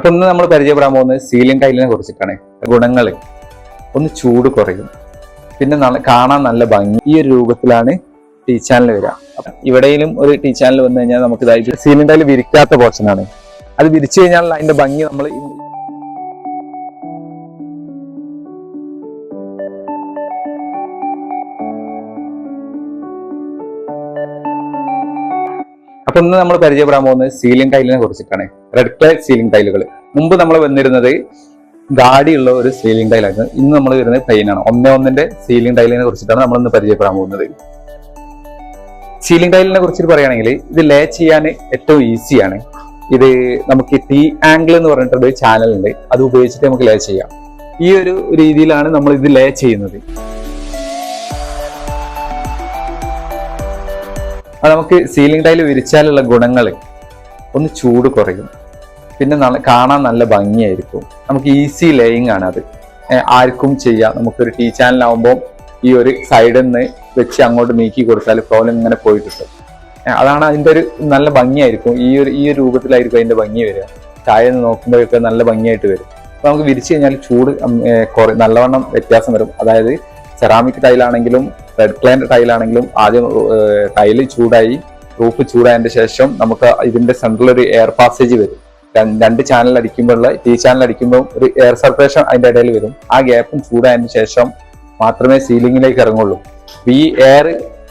അപ്പൊ ഇന്ന് നമ്മൾ പരിചയപ്പെടാൻ പോകുന്നത് സീലിംഗ് ടൈലിനെ കുറിച്ചിട്ടാണ്. ഗുണങ്ങൾ. ഒന്ന് ചൂട് കുറയും. പിന്നെ കാണാൻ നല്ല ഭംഗി. ഈ ഒരു രൂപത്തിലാണ് ടീ ചാനൽ വരിക. ഇവിടെയും ഒരു ടീ ചാനൽ വന്നു കഴിഞ്ഞാൽ നമുക്ക് ഇതായിട്ട് സീലിംഗ് ടൈൽ വിരിക്കാത്ത പോർഷനാണ് അത് വിരിച്ചു കഴിഞ്ഞാൽ അതിന്റെ ഭംഗി നമ്മൾ അപ്പൊ ഇന്ന് നമ്മൾ പരിചയപ്പെടാൻ പോകുന്നത് സീലിംഗ് ടൈലിനെ കുറിച്ചിട്ടാണ്. റെഡ് ക്ലേ സീലിംഗ് ടൈലുകൾ മുമ്പ് നമ്മൾ വന്നിരുന്നത് ഗാഡിയുള്ള ഒരു സീലിംഗ് ടൈലായിരുന്നു ഇന്ന് നമ്മൾ വരുന്നത് പ്ലെയിൻ ആണ്. ഒന്നേ ഒന്നിന്റെ സീലിംഗ് ടൈലിനെ കുറിച്ചിട്ടാണ് നമ്മൾ ഇന്ന് പരിചയപ്പെടാൻ പോകുന്നത്. സീലിംഗ് ടൈലിനെ കുറിച്ചിട്ട് പറയുകയാണെങ്കിൽ ഇത് ലേ ചെയ്യാൻ ഏറ്റവും ഈസിയാണ് ഇത് നമുക്ക് ടി ആംഗിൾ എന്ന് പറഞ്ഞിട്ടൊരു ചാനൽ ഉണ്ട്. അത് ഉപയോഗിച്ചിട്ട് നമുക്ക് ലേ ചെയ്യാം. ഈ ഒരു രീതിയിലാണ് നമ്മൾ ഇത് ലേ ചെയ്യുന്നത്. അത് നമുക്ക് സീലിംഗ് ടൈൽ വിരിച്ചാലുള്ള ഗുണങ്ങൾ ഒന്ന് ചൂട് കുറയും. പിന്നെ കാണാൻ നല്ല ഭംഗിയായിരിക്കും. നമുക്ക് ഈസി ലേയിങ് ആണ് അത്. ആർക്കും ചെയ്യാം. നമുക്കൊരു ടീ ചാനലാവുമ്പോൾ ഈ ഒരു സൈഡിൽ നിന്ന് വെച്ച് അങ്ങോട്ട് നീക്കി കൊടുത്താൽ പ്രോബ്ലം ഇങ്ങനെ പോയി കിട്ടും അതാണ് അതിന്റെ ഒരു നല്ല ഭംഗിയായിരിക്കും. ഈ ഒരു ഈ ഒരു രൂപത്തിലായിരിക്കും അതിന്റെ ഭംഗി വരിക. ചായ നോക്കുമ്പോഴൊക്കെ നല്ല ഭംഗിയായിട്ട് വരും. അപ്പോൾ നമുക്ക് വിരിച്ചു കഴിഞ്ഞാൽ ചൂട് കുറേ നല്ലവണ്ണം വ്യത്യാസം വരും. അതായത് സെറാമിക് ടൈലാണെങ്കിലും റെഡ് പ്ലാന്റ് ടൈലാണെങ്കിലും ആദ്യം ടൈൽ ചൂടായി റൂഫ് ചൂടായതിന്റെ ശേഷം നമുക്ക് ഇതിന്റെ സെൻട്രൽ ഒരു എയർ പാസേജ് വരും. രണ്ട് ചാനൽ അടിക്കുമ്പോഴുള്ള ടീ ചാനൽ അടിക്കുമ്പോൾ ഒരു എയർ സർക്കുലേഷൻ അതിന്റെ ഇടയിൽ വരും. ആ ഗ്യാപ്പും ചൂടായതിനു ശേഷം മാത്രമേ സീലിംഗിലേക്ക് ഇറങ്ങുള്ളൂ. ഈ എയർ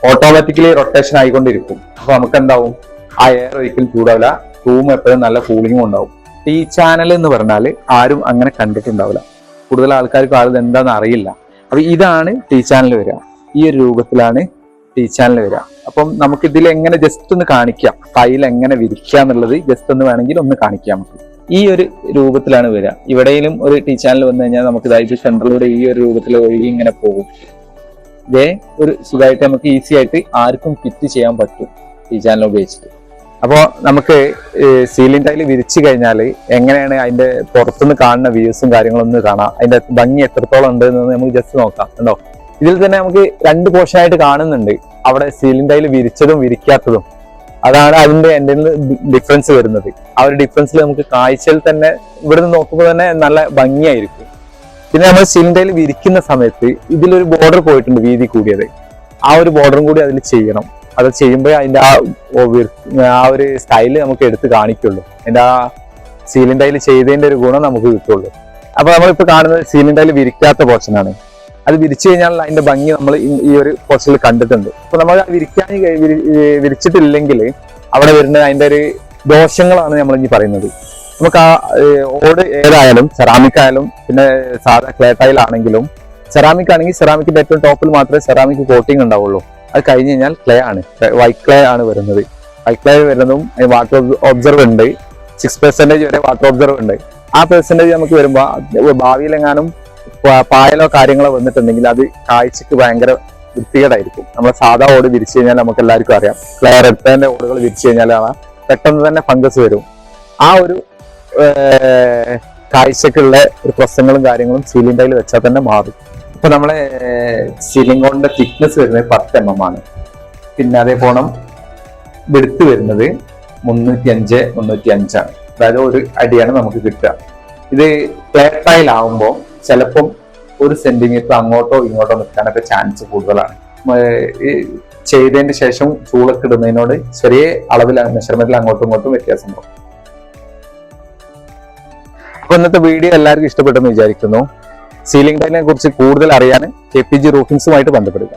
ഓട്ടോമാറ്റിക്കലി റൊട്ടേഷൻ ആയിക്കൊണ്ടിരിക്കും. അപ്പൊ നമുക്ക് എന്താവും ആ എയർ ഒരിക്കലും ചൂടാവില്ല. റൂം എപ്പോഴും നല്ല കൂളിംഗും ഉണ്ടാവും. ടീ ചാനൽ എന്ന് പറഞ്ഞാൽ ആരും അങ്ങനെ കണ്ടിട്ടുണ്ടാവില്ല. കൂടുതൽ ആൾക്കാർക്ക് ആളുകൾ എന്താണെന്ന് അറിയില്ല. അപ്പൊ ഇതാണ് ടീ ചാനൽ വരിക. ഈ ഒരു രൂപത്തിലാണ് ടീ ചാനൽ വരിക അപ്പം നമുക്ക് ഇതിൽ എങ്ങനെ ജസ്റ്റ് ഒന്ന് കാണിക്കാം. ഫയൽ എങ്ങനെ വിരിക്കുക എന്നുള്ളത് ജസ്റ്റ് ഒന്ന് വേണമെങ്കിൽ ഒന്ന് കാണിക്കാം നമുക്ക്. ഈ ഒരു രൂപത്തിലാണ് വരിക ഇവിടെയും ഒരു ടീ ചാനൽ വന്നു കഴിഞ്ഞാൽ നമുക്ക് ഇതായിട്ട് സെൻട്രലൂടെ ഈ ഒരു രൂപത്തിൽ ഒഴുകി ഇങ്ങനെ പോകും. ഇതേ ഒരു സുഖമായിട്ട് നമുക്ക് ഈസി ആയിട്ട് ആർക്കും ഫിറ്റ് ചെയ്യാൻ പറ്റും ടീ ചാനൽ ഉപയോഗിച്ചിട്ട്. അപ്പോൾ നമുക്ക് സീലിംഗ് ടൈൽ വിരിച്ചു കഴിഞ്ഞാൽ എങ്ങനെയാണ് അതിന്റെ പുറത്തുനിന്ന് കാണുന്ന വ്യൂസും കാര്യങ്ങളും ഒന്ന് കാണാം. അതിന്റെ ഭംഗി എത്രത്തോളം ഉണ്ട് എന്ന് നമുക്ക് ജസ്റ്റ് നോക്കാം. കണ്ടോ? ഇതിൽ തന്നെ നമുക്ക് രണ്ട് പോർഷനായിട്ട് കാണുന്നുണ്ട്. അവിടെ സീലിംഗ് ടൈൽ വിരിച്ചതും വിരിക്കാത്തതും. അതാണ് അതിന്റെ എന്റെ ഡിഫറൻസ് വരുന്നത്. ആ ഒരു ഡിഫറൻസിൽ നമുക്ക് കാഴ്ചയിൽ തന്നെ ഇവിടെ നിന്ന് നോക്കുമ്പോൾ തന്നെ നല്ല ഭംഗിയായിരിക്കും. പിന്നെ നമ്മൾ സീലിംഗ് ടൈൽ വിരിക്കുന്ന സമയത്ത് ഇതിലൊരു ബോർഡർ പോയിട്ടുണ്ട് വീതി കൂടിയത്. ആ ഒരു ബോർഡറും കൂടി അതിൽ ചെയ്യണം. അത് ചെയ്യുമ്പോൾ അതിന്റെ ആ ആ ഒരു സ്റ്റൈൽ നമുക്ക് എടുത്ത് കാണിക്കുള്ളൂ. അതിന്റെ ആ സീലിംഗ് ടൈൽ ഒരു ഗുണം നമുക്ക് കിട്ടുള്ളൂ. അപ്പൊ നമ്മളിപ്പോ കാണുന്നത് സീലിംഗ് ടൈൽ വിരിക്കാത്ത പോർഷനാണ് അത് വിരിച്ചു കഴിഞ്ഞാൽ അതിന്റെ ഭംഗി നമ്മൾ ഈ ഒരു പോസ്റ്റിൽ കണ്ടിട്ടുണ്ട്. അപ്പൊ നമ്മൾ വിരിക്കാൻ വിരിച്ചിട്ടില്ലെങ്കിൽ അവിടെ വരുന്ന അതിന്റെ ഒരു ദോഷങ്ങളാണ് നമ്മൾ ഇനി പറയുന്നത്. നമുക്ക് ആ ഓട് ഏതായാലും സെറാമിക് ആയാലും പിന്നെ സാധാ ക്ലേ ടൈൽ ആണെങ്കിലും സെറാമിക് ആണെങ്കിൽ സെറാമിക്കിന്റെ ഏറ്റവും ടോപ്പിൽ മാത്രമേ സെറാമിക് കോട്ടിംഗ് ഉണ്ടാവുള്ളൂ. അത് കഴിഞ്ഞ് കഴിഞ്ഞാൽ ക്ലേ ആണ്. വൈറ്റ് ക്ലേ ആണ് വരുന്നത്. വൈറ്റ് ക്ലേ വരുന്നതും വാട്ടർ ഒബ്സർവ് ഉണ്ട്. സിക്സ് പെർസെന്റേജ് വരെ വാട്ടർ ഒബ്സർവ് ഉണ്ട്. ആ പെർസെന്റേജ് നമുക്ക് വരുമ്പോൾ ഭാവിയിലെങ്ങാനും പായലോ കാര്യങ്ങളോ വന്നിട്ടുണ്ടെങ്കിൽ അത് കാഴ്ചക്ക് ഭയങ്കര വൃത്തികേടായിരിക്കും. നമ്മൾ സാധാ ഓട് വിരിച്ചു കഴിഞ്ഞാൽ നമുക്ക് എല്ലാവർക്കും അറിയാം ക്ലെയർ എടുത്തതിന്റെ ഓടുകൾ വിരിച്ചു കഴിഞ്ഞാൽ പെട്ടെന്ന് തന്നെ ഫംഗസ് വരും. ആ ഒരു കാഴ്ചക്കുള്ള ഒരു പ്രശ്നങ്ങളും കാര്യങ്ങളും സീലിംഗ് ടൈൽ വെച്ചാൽ തന്നെ മാറും. ഇപ്പൊ നമ്മളെ സീലിംഗ് കോണിന്റെ തിക്നെസ് വരുന്നത് പത്ത് എം എം ആണ്. പിന്നെ അതേ പോണം വെടുത്ത് വരുന്നത് മുന്നൂറ്റി അഞ്ച് മുന്നൂറ്റി അഞ്ചാണ് അതായത് ഒരു അടിയാണ് നമുക്ക് കിട്ടുക. ഇത് ക്ലേ ടൈൽ ആവുമ്പോൾ ചിലപ്പം ഒരു സെന്റിമീറ്റർ അങ്ങോട്ടോ ഇങ്ങോട്ടോ നിൽക്കാനൊക്കെ ചാൻസ് കൂടുതലാണ്. ഈ ചെയ്തതിന് ശേഷം ചൂളൊക്കെ ഇടുന്നതിനോട് ചെറിയ അളവിൽ മെഷർമെന്റിൽ അങ്ങോട്ടും ഇങ്ങോട്ടും വ്യത്യാസം ഉണ്ടാവും. അപ്പൊ ഇന്നത്തെ വീഡിയോ എല്ലാവർക്കും ഇഷ്ടപ്പെട്ടെന്ന് വിചാരിക്കുന്നു. സീലിംഗ് ടൈലിനെ കുറിച്ച് കൂടുതൽ അറിയാൻ കെ പി ജി റൂഫിങ്സുമായിട്ട് ബന്ധപ്പെടുക.